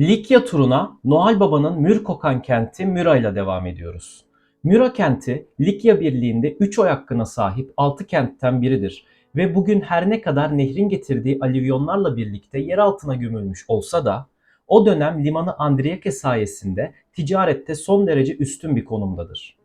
Likya turuna Noel Baba'nın Mür kokan kenti Müra ile devam ediyoruz. Müra kenti Likya Birliği'nde 3 oy hakkına sahip 6 kentten biridir ve bugün her ne kadar nehrin getirdiği alüvyonlarla birlikte yer altına gömülmüş olsa da o dönem limanı Andriyake sayesinde ticarette son derece üstün bir konumdadır.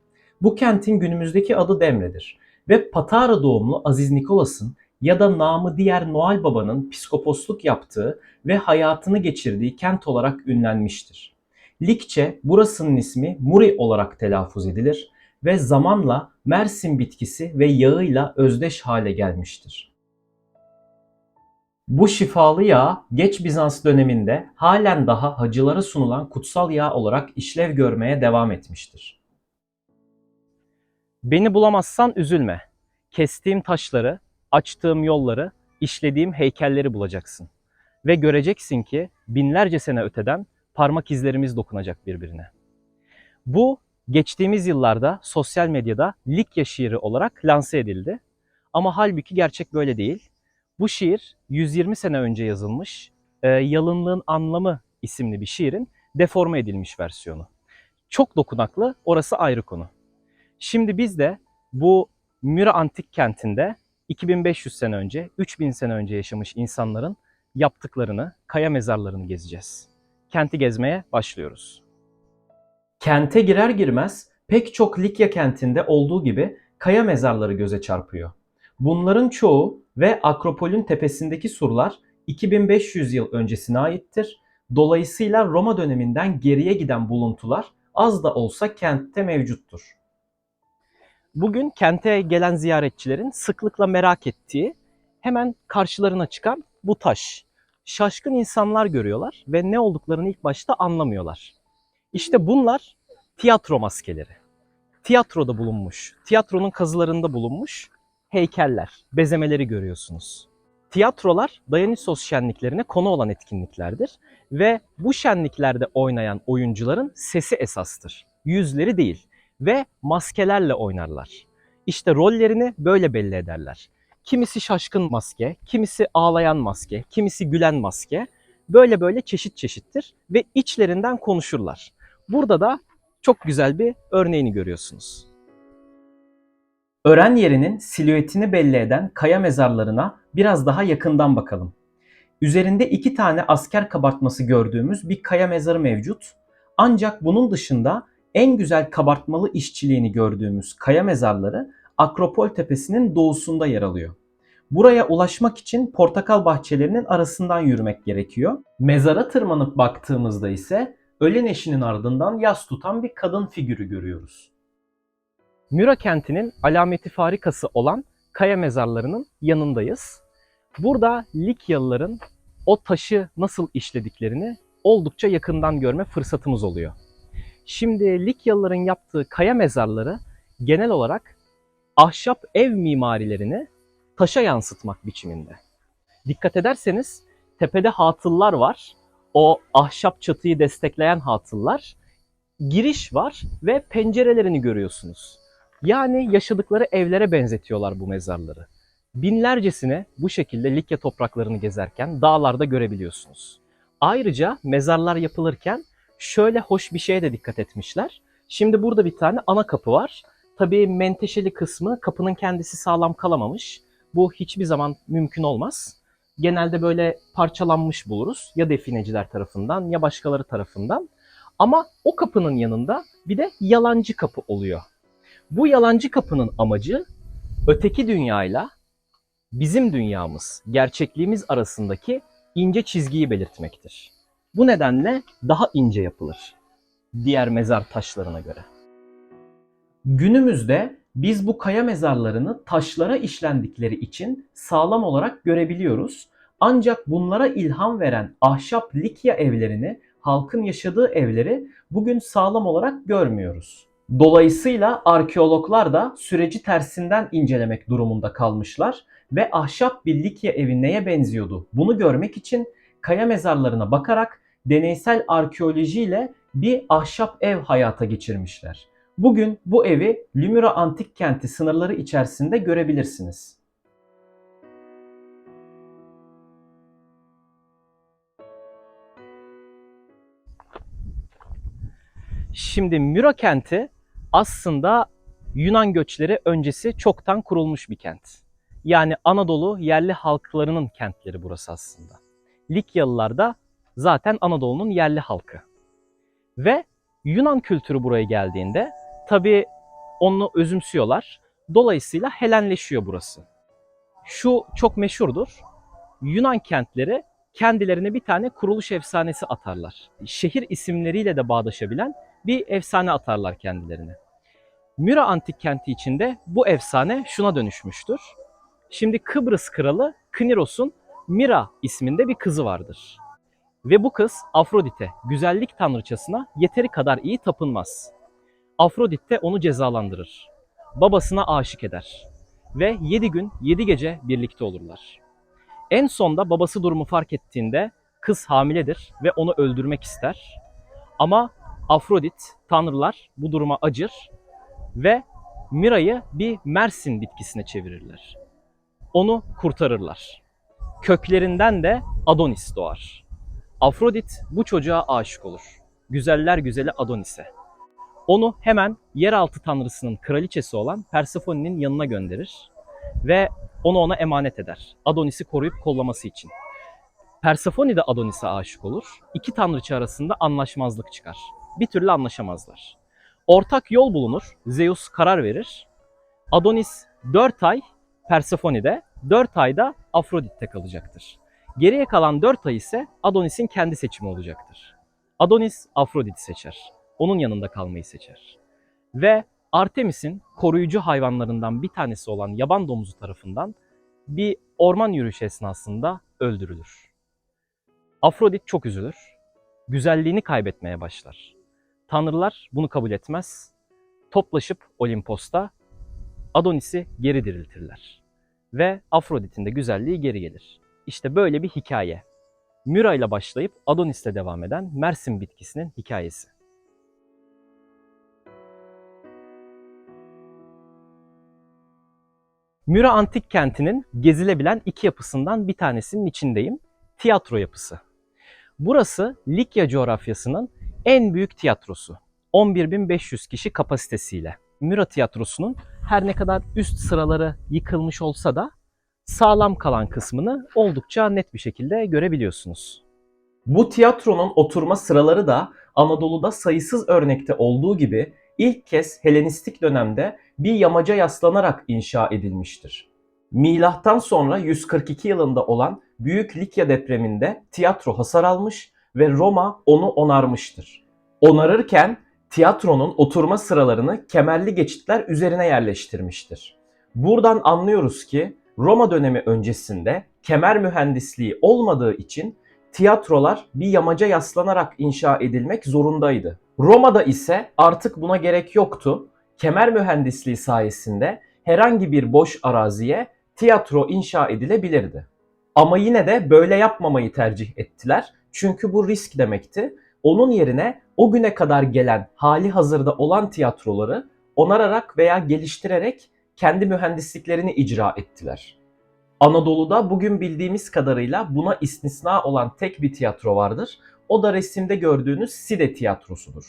Bu kentin günümüzdeki adı Demre'dir ve Patara doğumlu Aziz Nikolas'ın ya da namı diğer Noel Baba'nın piskoposluk yaptığı ve hayatını geçirdiği kent olarak ünlenmiştir. Likçe burasının ismi Muri olarak telaffuz edilir ve zamanla Mersin bitkisi ve yağıyla özdeş hale gelmiştir. Bu şifalı yağ geç Bizans döneminde halen daha hacılara sunulan kutsal yağ olarak işlev görmeye devam etmiştir. Beni bulamazsan üzülme. Kestiğim taşları, açtığım yolları, işlediğim heykelleri bulacaksın. Ve göreceksin ki binlerce sene öteden parmak izlerimiz dokunacak birbirine. Bu geçtiğimiz yıllarda sosyal medyada Likya şiiri olarak lanse edildi. Ama halbuki gerçek böyle değil. Bu şiir 120 sene önce yazılmış e, Yalınlığın Anlamı isimli bir şiirin deforme edilmiş versiyonu. Çok dokunaklı, orası ayrı konu. Şimdi biz de bu Müra Antik Kenti'nde 2500 sene önce, 3000 sene önce yaşamış insanların yaptıklarını, kaya mezarlarını gezeceğiz. Kenti gezmeye başlıyoruz. Kente girer girmez pek çok Likya kentinde olduğu gibi kaya mezarları göze çarpıyor. Bunların çoğu ve Akropol'ün tepesindeki surlar 2500 yıl öncesine aittir. Dolayısıyla Roma döneminden geriye giden buluntular az da olsa kentte mevcuttur. Bugün kente gelen ziyaretçilerin sıklıkla merak ettiği hemen karşılarına çıkan bu taş. Şaşkın insanlar görüyorlar ve ne olduklarını ilk başta anlamıyorlar. İşte bunlar tiyatro maskeleri. Tiyatroda bulunmuş, tiyatronun kazılarında bulunmuş heykeller, bezemeleri görüyorsunuz. Tiyatrolar Dionysos şenliklerine konu olan etkinliklerdir ve bu şenliklerde oynayan oyuncuların sesi esastır. Yüzleri değil ve maskelerle oynarlar. İşte rollerini böyle belli ederler. Kimisi şaşkın maske, kimisi ağlayan maske, kimisi gülen maske. Böyle böyle çeşit çeşittir ve içlerinden konuşurlar. Burada da çok güzel bir örneğini görüyorsunuz. Ören yerinin silüetini belli eden kaya mezarlarına biraz daha yakından bakalım. Üzerinde iki tane asker kabartması gördüğümüz bir kaya mezarı mevcut. Ancak bunun dışında en güzel kabartmalı işçiliğini gördüğümüz kaya mezarları Akropol Tepesi'nin doğusunda yer alıyor. Buraya ulaşmak için portakal bahçelerinin arasından yürümek gerekiyor. Mezara tırmanıp baktığımızda ise ölen eşinin ardından yas tutan bir kadın figürü görüyoruz. Müra kentinin alameti farikası olan kaya mezarlarının yanındayız. Burada Likyalıların o taşı nasıl işlediklerini oldukça yakından görme fırsatımız oluyor. Şimdi Likyalıların yaptığı kaya mezarları genel olarak ahşap ev mimarilerini taşa yansıtmak biçiminde. Dikkat ederseniz tepede hatıllar var. O ahşap çatıyı destekleyen hatıllar. Giriş var ve pencerelerini görüyorsunuz. Yani yaşadıkları evlere benzetiyorlar bu mezarları. Binlercesine bu şekilde Likya topraklarını gezerken dağlarda görebiliyorsunuz. Ayrıca mezarlar yapılırken şöyle hoş bir şeye de dikkat etmişler. Şimdi burada bir tane ana kapı var. Tabii menteşeli kısmı kapının kendisi sağlam kalamamış. Bu hiçbir zaman mümkün olmaz. Genelde böyle parçalanmış buluruz ya defineciler tarafından ya başkaları tarafından. Ama o kapının yanında bir de yalancı kapı oluyor. Bu yalancı kapının amacı öteki dünyayla bizim dünyamız, gerçekliğimiz arasındaki ince çizgiyi belirtmektir. Bu nedenle daha ince yapılır diğer mezar taşlarına göre. Günümüzde biz bu kaya mezarlarını taşlara işlendikleri için sağlam olarak görebiliyoruz. Ancak bunlara ilham veren ahşap Likya evlerini, halkın yaşadığı evleri bugün sağlam olarak görmüyoruz. Dolayısıyla arkeologlar da süreci tersinden incelemek durumunda kalmışlar ve ahşap bir Likya evi neye benziyordu bunu görmek için kaya mezarlarına bakarak deneysel arkeolojiyle bir ahşap ev hayata geçirmişler. Bugün bu evi Lümüra Antik Kenti sınırları içerisinde görebilirsiniz. Şimdi Müra kenti aslında Yunan göçleri öncesi çoktan kurulmuş bir kent. Yani Anadolu yerli halklarının kentleri burası aslında. Likyalılar da zaten Anadolu'nun yerli halkı. Ve Yunan kültürü buraya geldiğinde tabii onu özümsüyorlar. Dolayısıyla Helenleşiyor burası. Şu çok meşhurdur. Yunan kentleri kendilerine bir tane kuruluş efsanesi atarlar. Şehir isimleriyle de bağdaşabilen bir efsane atarlar kendilerine. Müra antik kenti içinde bu efsane şuna dönüşmüştür. Şimdi Kıbrıs kralı Kniros'un Mira isminde bir kızı vardır. Ve bu kız Afrodite, güzellik tanrıçasına yeteri kadar iyi tapınmaz. Afrodit de onu cezalandırır. Babasına aşık eder. Ve 7 gün 7 gece birlikte olurlar. En sonda babası durumu fark ettiğinde kız hamiledir ve onu öldürmek ister. Ama Afrodit, tanrılar bu duruma acır ve Mira'yı bir Mersin bitkisine çevirirler. Onu kurtarırlar. Köklerinden de Adonis doğar. Afrodit bu çocuğa aşık olur. Güzeller güzeli Adonis'e. Onu hemen yeraltı tanrısının kraliçesi olan Persephone'nin yanına gönderir ve onu ona emanet eder. Adonis'i koruyup kollaması için. Persephone de Adonis'e aşık olur. İki tanrıçı arasında anlaşmazlık çıkar. Bir türlü anlaşamazlar. Ortak yol bulunur. Zeus karar verir. Adonis 4 ay Persephone'de, 4 ayda Afrodit'te kalacaktır. Geriye kalan 4 ay ise Adonis'in kendi seçimi olacaktır. Adonis Afrodit'i seçer. Onun yanında kalmayı seçer. Ve Artemis'in koruyucu hayvanlarından bir tanesi olan yaban domuzu tarafından bir orman yürüyüşü esnasında öldürülür. Afrodit çok üzülür. Güzelliğini kaybetmeye başlar. Tanrılar bunu kabul etmez. Toplaşıp Olimpos'ta Adonis'i geri diriltirler. Ve Afrodit'in de güzelliği geri gelir. İşte böyle bir hikaye. Müra ile başlayıp Adonis'le devam eden Mersin bitkisinin hikayesi. Müra Antik Kenti'nin gezilebilen iki yapısından bir tanesinin içindeyim. Tiyatro yapısı. Burası Likya coğrafyasının en büyük tiyatrosu. 11.500 kişi kapasitesiyle. Müra tiyatrosunun her ne kadar üst sıraları yıkılmış olsa da sağlam kalan kısmını oldukça net bir şekilde görebiliyorsunuz. Bu tiyatronun oturma sıraları da Anadolu'da sayısız örnekte olduğu gibi ilk kez Helenistik dönemde bir yamaca yaslanarak inşa edilmiştir. Milattan sonra 142 yılında olan Büyük Likya depreminde tiyatro hasar almış ve Roma onu onarmıştır. Onarırken tiyatronun oturma sıralarını kemerli geçitler üzerine yerleştirmiştir. Buradan anlıyoruz ki Roma dönemi öncesinde kemer mühendisliği olmadığı için tiyatrolar bir yamaca yaslanarak inşa edilmek zorundaydı. Roma'da ise artık buna gerek yoktu. Kemer mühendisliği sayesinde herhangi bir boş araziye tiyatro inşa edilebilirdi. Ama yine de böyle yapmamayı tercih ettiler. Çünkü bu risk demekti. Onun yerine o güne kadar gelen hali hazırda olan tiyatroları onararak veya geliştirerek kendi mühendisliklerini icra ettiler. Anadolu'da bugün bildiğimiz kadarıyla buna istisna olan tek bir tiyatro vardır. O da resimde gördüğünüz Side tiyatrosudur.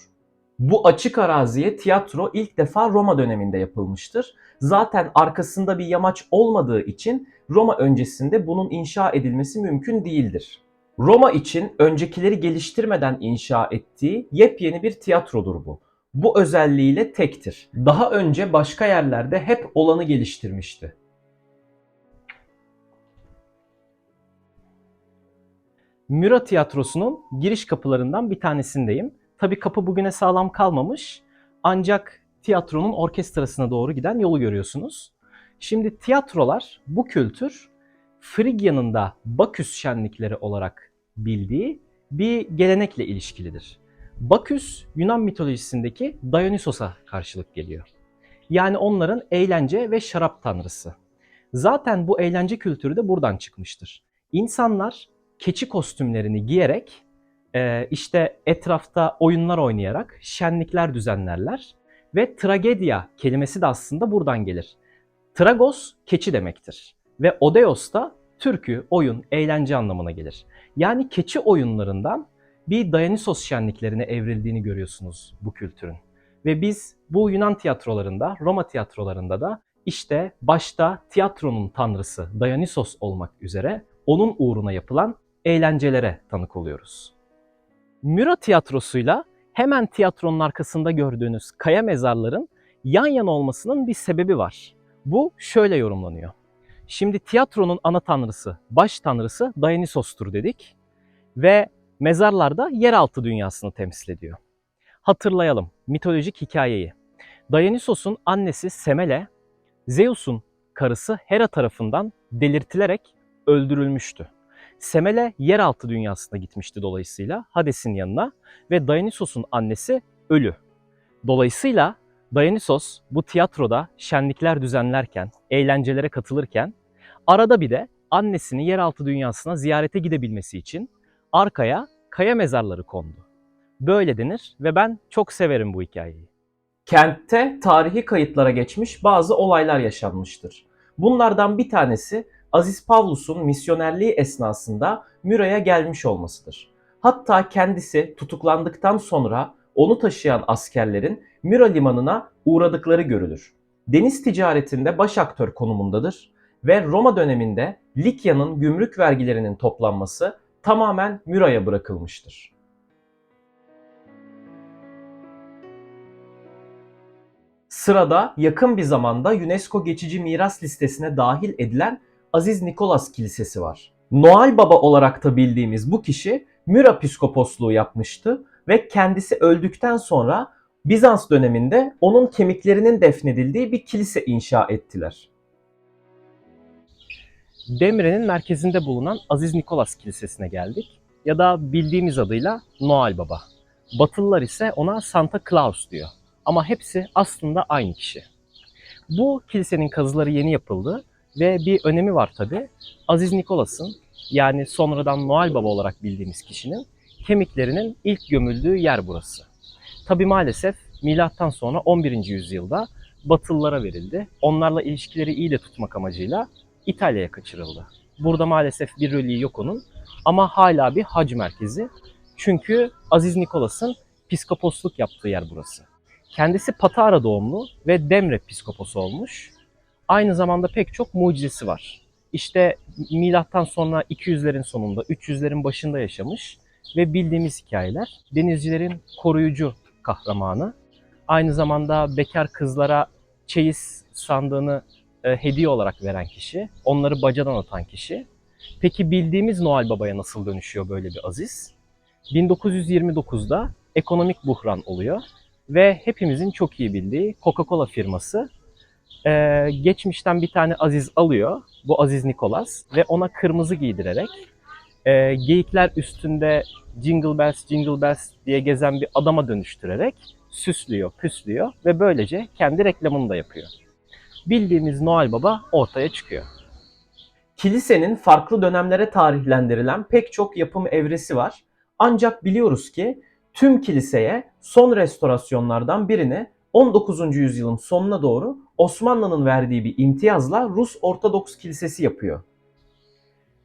Bu açık araziye tiyatro ilk defa Roma döneminde yapılmıştır. Zaten arkasında bir yamaç olmadığı için Roma öncesinde bunun inşa edilmesi mümkün değildir. Roma için öncekileri geliştirmeden inşa ettiği yepyeni bir tiyatrodur bu. Bu özelliğiyle tektir. Daha önce başka yerlerde hep olanı geliştirmişti. Müra Tiyatrosu'nun giriş kapılarından bir tanesindeyim. Tabii kapı bugüne sağlam kalmamış. Ancak tiyatronun orkestrasına doğru giden yolu görüyorsunuz. Şimdi tiyatrolar bu kültür Frigya'nın da Baküs şenlikleri olarak bildiği bir gelenekle ilişkilidir. Baküs Yunan mitolojisindeki Dionysos'a karşılık geliyor. Yani onların eğlence ve şarap tanrısı. Zaten bu eğlence kültürü de buradan çıkmıştır. İnsanlar keçi kostümlerini giyerek e, işte etrafta oyunlar oynayarak şenlikler düzenlerler ve tragedya kelimesi de aslında buradan gelir. Tragos keçi demektir ve Odeos da türkü, oyun, eğlence anlamına gelir. Yani keçi oyunlarından bir Dionysos şenliklerine evrildiğini görüyorsunuz bu kültürün. Ve biz bu Yunan tiyatrolarında, Roma tiyatrolarında da işte başta tiyatronun tanrısı Dionysos olmak üzere onun uğruna yapılan eğlencelere tanık oluyoruz. Müra tiyatrosuyla hemen tiyatronun arkasında gördüğünüz kaya mezarların yan yana olmasının bir sebebi var. Bu şöyle yorumlanıyor. Şimdi tiyatronun ana tanrısı, baş tanrısı Dionysos'tur dedik ve mezarlar da yeraltı dünyasını temsil ediyor. Hatırlayalım mitolojik hikayeyi. Dionysos'un annesi Semele, Zeus'un karısı Hera tarafından delirtilerek öldürülmüştü. Semele yeraltı dünyasına gitmişti dolayısıyla Hades'in yanına ve Dionysos'un annesi ölü. Dolayısıyla Dionysos bu tiyatroda şenlikler düzenlerken, eğlencelere katılırken arada bir de annesini yeraltı dünyasına ziyarete gidebilmesi için arkaya kaya mezarları kondu. Böyle denir ve ben çok severim bu hikayeyi. Kentte tarihi kayıtlara geçmiş bazı olaylar yaşanmıştır. Bunlardan bir tanesi Aziz Pavlus'un misyonerliği esnasında Müra'ya gelmiş olmasıdır. Hatta kendisi tutuklandıktan sonra onu taşıyan askerlerin Müra limanına uğradıkları görülür. Deniz ticaretinde baş aktör konumundadır ve Roma döneminde Likya'nın gümrük vergilerinin toplanması tamamen Müra'ya bırakılmıştır. Sırada yakın bir zamanda UNESCO geçici miras listesine dahil edilen Aziz Nikolas Kilisesi var. Noel Baba olarak da bildiğimiz bu kişi Müra piskoposluğu yapmıştı ve kendisi öldükten sonra Bizans döneminde onun kemiklerinin defnedildiği bir kilise inşa ettiler. Demre'nin merkezinde bulunan Aziz Nikolas Kilisesi'ne geldik. Ya da bildiğimiz adıyla Noel Baba. Batılılar ise ona Santa Claus diyor. Ama hepsi aslında aynı kişi. Bu kilisenin kazıları yeni yapıldı ve bir önemi var tabi. Aziz Nikolas'ın yani sonradan Noel Baba olarak bildiğimiz kişinin kemiklerinin ilk gömüldüğü yer burası. Tabi maalesef milattan sonra 11. yüzyılda Batılılara verildi. Onlarla ilişkileri iyi de tutmak amacıyla İtalya'ya kaçırıldı. Burada maalesef bir rölye yok onun ama hala bir hac merkezi. Çünkü Aziz Nikolas'ın piskoposluk yaptığı yer burası. Kendisi Patara doğumlu ve Demre piskoposu olmuş. Aynı zamanda pek çok mucizesi var. İşte milattan sonra 200'lerin sonunda, 300'lerin başında yaşamış ve bildiğimiz hikayeler. Denizcilerin koruyucu kahramanı. Aynı zamanda bekar kızlara çeyiz sandığını e, hediye olarak veren kişi. Onları bacadan atan kişi. Peki bildiğimiz Noel Baba'ya nasıl dönüşüyor böyle bir aziz? 1929'da ekonomik buhran oluyor ve hepimizin çok iyi bildiği Coca-Cola firması e, geçmişten bir tane Aziz alıyor. Bu Aziz Nikolas ve ona kırmızı giydirerek e, geyikler üstünde Jingle Bells Jingle Bells diye gezen bir adama dönüştürerek süslüyor, püslüyor ve böylece kendi reklamını da yapıyor. Bildiğimiz Noel Baba ortaya çıkıyor. Kilisenin farklı dönemlere tarihlendirilen pek çok yapım evresi var. Ancak biliyoruz ki tüm kiliseye son restorasyonlardan birini 19. yüzyılın sonuna doğru Osmanlı'nın verdiği bir imtiyazla Rus Ortodoks Kilisesi yapıyor.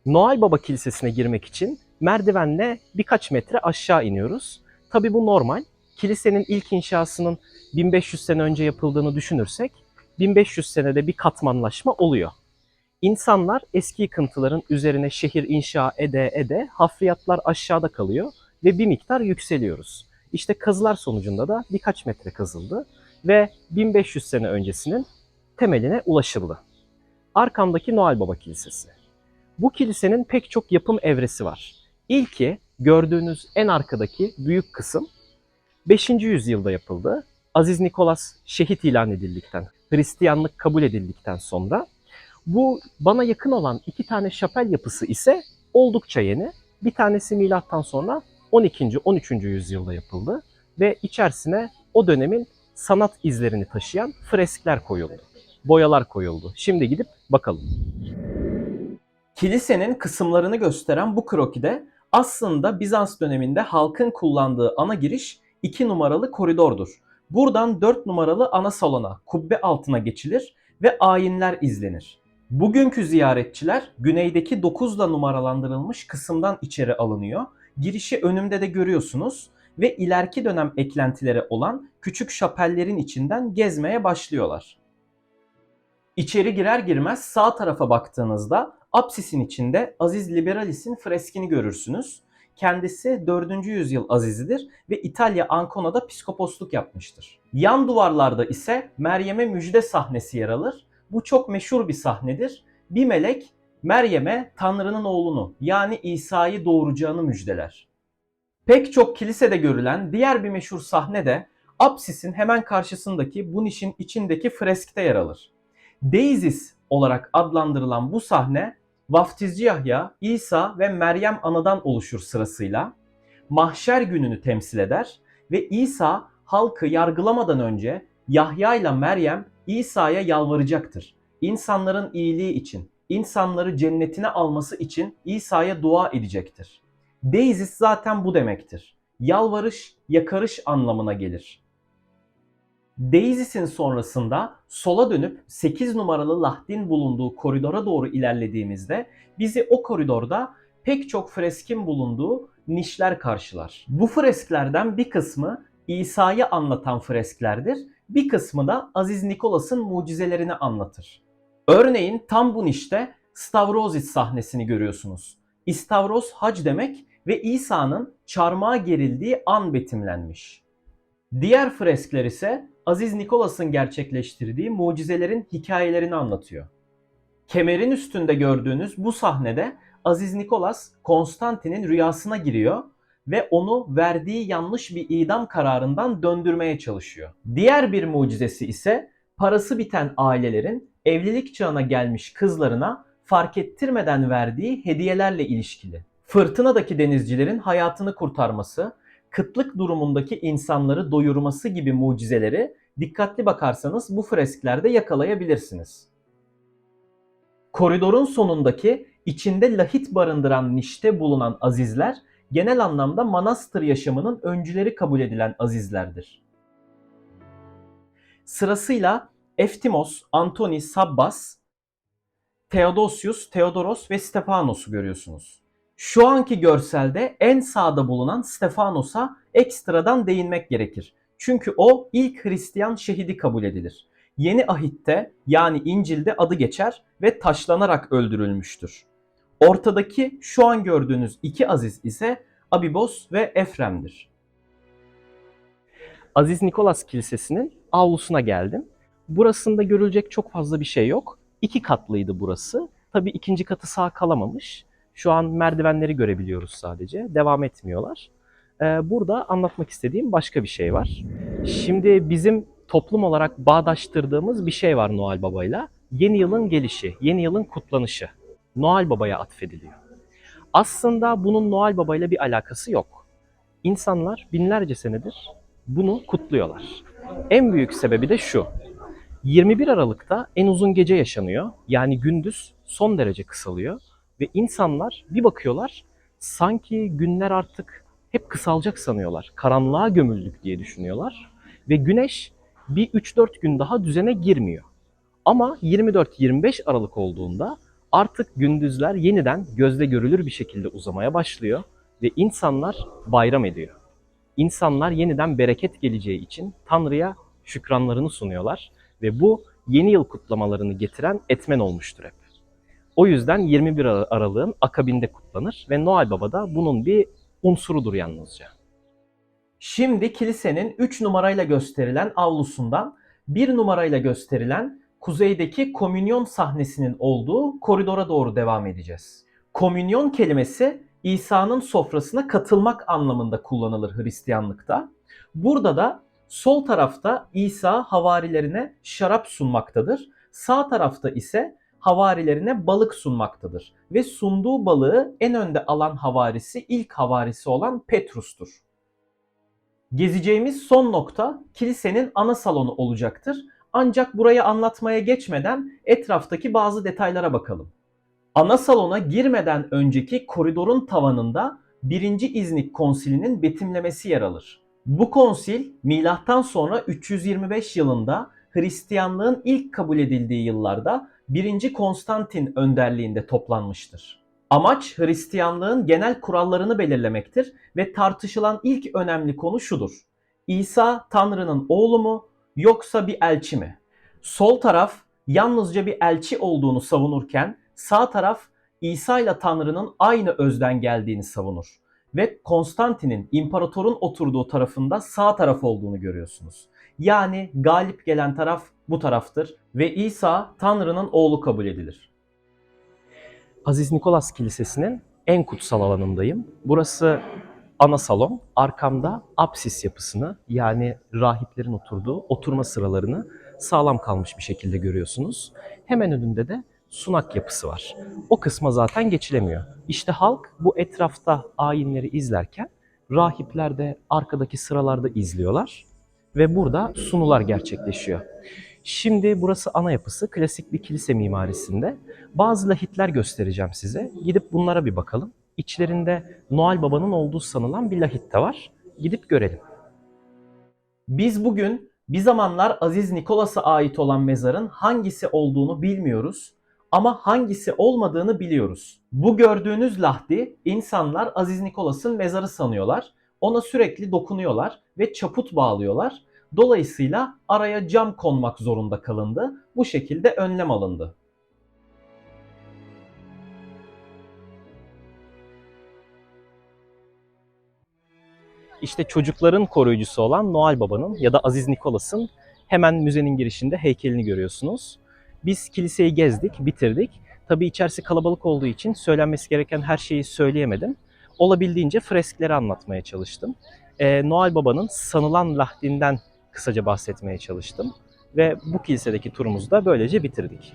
Noel Baba Kilisesi'ne girmek için merdivenle birkaç metre aşağı iniyoruz. Tabi bu normal. Kilisenin ilk inşasının 1500 sene önce yapıldığını düşünürsek 1500 senede bir katmanlaşma oluyor. İnsanlar eski yıkıntıların üzerine şehir inşa ede ede hafriyatlar aşağıda kalıyor ve bir miktar yükseliyoruz. İşte kazılar sonucunda da birkaç metre kazıldı ve 1500 sene öncesinin temeline ulaşıldı. Arkamdaki Noel Baba Kilisesi. Bu kilisenin pek çok yapım evresi var. İlki gördüğünüz en arkadaki büyük kısım 5. yüzyılda yapıldı. Aziz Nikolas şehit ilan edildikten, Hristiyanlık kabul edildikten sonra bu bana yakın olan iki tane şapel yapısı ise oldukça yeni. Bir tanesi milattan sonra 12. 13. yüzyılda yapıldı ve içerisine o dönemin sanat izlerini taşıyan freskler koyuldu. Boyalar koyuldu. Şimdi gidip bakalım. Kilisenin kısımlarını gösteren bu krokide aslında Bizans döneminde halkın kullandığı ana giriş 2 numaralı koridordur. Buradan 4 numaralı ana salona, kubbe altına geçilir ve ayinler izlenir. Bugünkü ziyaretçiler güneydeki 9'la numaralandırılmış kısımdan içeri alınıyor. Girişi önümde de görüyorsunuz ve ileriki dönem eklentileri olan küçük şapellerin içinden gezmeye başlıyorlar. İçeri girer girmez sağ tarafa baktığınızda apsisin içinde Aziz Liberalis'in freskini görürsünüz. Kendisi 4. yüzyıl azizidir ve İtalya Ancona'da piskoposluk yapmıştır. Yan duvarlarda ise Meryem'e müjde sahnesi yer alır. Bu çok meşhur bir sahnedir. Bir melek Meryem'e Tanrı'nın oğlunu yani İsa'yı doğuracağını müjdeler. Pek çok kilisede görülen diğer bir meşhur sahne de apsisin hemen karşısındaki bu nişin içindeki freskte yer alır. Deizis olarak adlandırılan bu sahne Vaftizci Yahya, İsa ve Meryem anadan oluşur sırasıyla. Mahşer gününü temsil eder ve İsa halkı yargılamadan önce Yahya ile Meryem İsa'ya yalvaracaktır. İnsanların iyiliği için, insanları cennetine alması için İsa'ya dua edecektir. Deizis zaten bu demektir. Yalvarış, yakarış anlamına gelir. Deizis'in sonrasında sola dönüp 8 numaralı Lahdin bulunduğu koridora doğru ilerlediğimizde bizi o koridorda pek çok freskin bulunduğu nişler karşılar. Bu fresklerden bir kısmı İsa'yı anlatan fresklerdir, bir kısmı da Aziz Nikolas'ın mucizelerini anlatır. Örneğin tam bu nişte Stavrosis sahnesini görüyorsunuz. İstavros hac demek ve İsa'nın çarmıha gerildiği an betimlenmiş. Diğer freskler ise Aziz Nikolas'ın gerçekleştirdiği mucizelerin hikayelerini anlatıyor. Kemerin üstünde gördüğünüz bu sahnede Aziz Nikolas Konstantin'in rüyasına giriyor ve onu verdiği yanlış bir idam kararından döndürmeye çalışıyor. Diğer bir mucizesi ise parası biten ailelerin evlilik çağına gelmiş kızlarına fark ettirmeden verdiği hediyelerle ilişkili. Fırtınadaki denizcilerin hayatını kurtarması, kıtlık durumundaki insanları doyurması gibi mucizeleri dikkatli bakarsanız bu fresklerde yakalayabilirsiniz. Koridorun sonundaki içinde lahit barındıran nişte bulunan azizler genel anlamda manastır yaşamının öncüleri kabul edilen azizlerdir. Sırasıyla Eftimos, Antoni, Sabbas, Theodosius, Theodoros ve Stefanos'u görüyorsunuz. Şu anki görselde en sağda bulunan Stefanos'a ekstradan değinmek gerekir. Çünkü o ilk Hristiyan şehidi kabul edilir. Yeni ahitte yani İncil'de adı geçer ve taşlanarak öldürülmüştür. Ortadaki şu an gördüğünüz iki aziz ise Abibos ve Efrem'dir. Aziz Nikolas Kilisesi'nin avlusuna geldim. Burasında görülecek çok fazla bir şey yok. İki katlıydı burası. Tabii ikinci katı sağ kalamamış. Şu an merdivenleri görebiliyoruz sadece. Devam etmiyorlar. Ee, burada anlatmak istediğim başka bir şey var. Şimdi bizim toplum olarak bağdaştırdığımız bir şey var Noel Baba'yla. Yeni yılın gelişi, yeni yılın kutlanışı. Noel Baba'ya atfediliyor. Aslında bunun Noel Baba'yla bir alakası yok. İnsanlar binlerce senedir bunu kutluyorlar. En büyük sebebi de şu. 21 Aralık'ta en uzun gece yaşanıyor. Yani gündüz son derece kısalıyor ve insanlar bir bakıyorlar sanki günler artık hep kısalacak sanıyorlar. Karanlığa gömüldük diye düşünüyorlar ve güneş bir 3-4 gün daha düzene girmiyor. Ama 24-25 Aralık olduğunda artık gündüzler yeniden gözle görülür bir şekilde uzamaya başlıyor ve insanlar bayram ediyor. İnsanlar yeniden bereket geleceği için Tanrı'ya şükranlarını sunuyorlar ve bu yeni yıl kutlamalarını getiren etmen olmuştur hep. O yüzden 21 Ar- Aralık'ın akabinde kutlanır ve Noel Baba da bunun bir unsurudur yalnızca. Şimdi kilisenin 3 numarayla gösterilen avlusundan 1 numarayla gösterilen kuzeydeki komünyon sahnesinin olduğu koridora doğru devam edeceğiz. Komünyon kelimesi İsa'nın sofrasına katılmak anlamında kullanılır Hristiyanlıkta. Burada da sol tarafta İsa havarilerine şarap sunmaktadır. Sağ tarafta ise havarilerine balık sunmaktadır. Ve sunduğu balığı en önde alan havarisi ilk havarisi olan Petrus'tur. Gezeceğimiz son nokta kilisenin ana salonu olacaktır. Ancak burayı anlatmaya geçmeden etraftaki bazı detaylara bakalım. Ana salona girmeden önceki koridorun tavanında 1. İznik Konsili'nin betimlemesi yer alır. Bu konsil milattan sonra 325 yılında Hristiyanlığın ilk kabul edildiği yıllarda 1. Konstantin önderliğinde toplanmıştır. Amaç Hristiyanlığın genel kurallarını belirlemektir ve tartışılan ilk önemli konu şudur. İsa Tanrı'nın oğlu mu yoksa bir elçi mi? Sol taraf yalnızca bir elçi olduğunu savunurken sağ taraf İsa ile Tanrı'nın aynı özden geldiğini savunur. Ve Konstantin'in imparatorun oturduğu tarafında sağ taraf olduğunu görüyorsunuz. Yani galip gelen taraf bu taraftır ve İsa Tanrı'nın oğlu kabul edilir. Aziz Nikolas Kilisesi'nin en kutsal alanındayım. Burası ana salon. Arkamda apsis yapısını yani rahiplerin oturduğu oturma sıralarını sağlam kalmış bir şekilde görüyorsunuz. Hemen önünde de sunak yapısı var. O kısma zaten geçilemiyor. İşte halk bu etrafta ayinleri izlerken rahipler de arkadaki sıralarda izliyorlar ve burada sunular gerçekleşiyor. Şimdi burası ana yapısı klasik bir kilise mimarisinde. Bazı lahitler göstereceğim size. Gidip bunlara bir bakalım. İçlerinde Noel Baba'nın olduğu sanılan bir lahit de var. Gidip görelim. Biz bugün bir zamanlar Aziz Nikolas'a ait olan mezarın hangisi olduğunu bilmiyoruz ama hangisi olmadığını biliyoruz. Bu gördüğünüz lahdi insanlar Aziz Nikolas'ın mezarı sanıyorlar. Ona sürekli dokunuyorlar ve çaput bağlıyorlar. Dolayısıyla araya cam konmak zorunda kalındı. Bu şekilde önlem alındı. İşte çocukların koruyucusu olan Noel Baba'nın ya da Aziz Nikolas'ın hemen müzenin girişinde heykelini görüyorsunuz. Biz kiliseyi gezdik, bitirdik. Tabii içerisi kalabalık olduğu için söylenmesi gereken her şeyi söyleyemedim. Olabildiğince freskleri anlatmaya çalıştım. Ee, Noel Baba'nın sanılan lahdinden kısaca bahsetmeye çalıştım. Ve bu kilisedeki turumuzu da böylece bitirdik.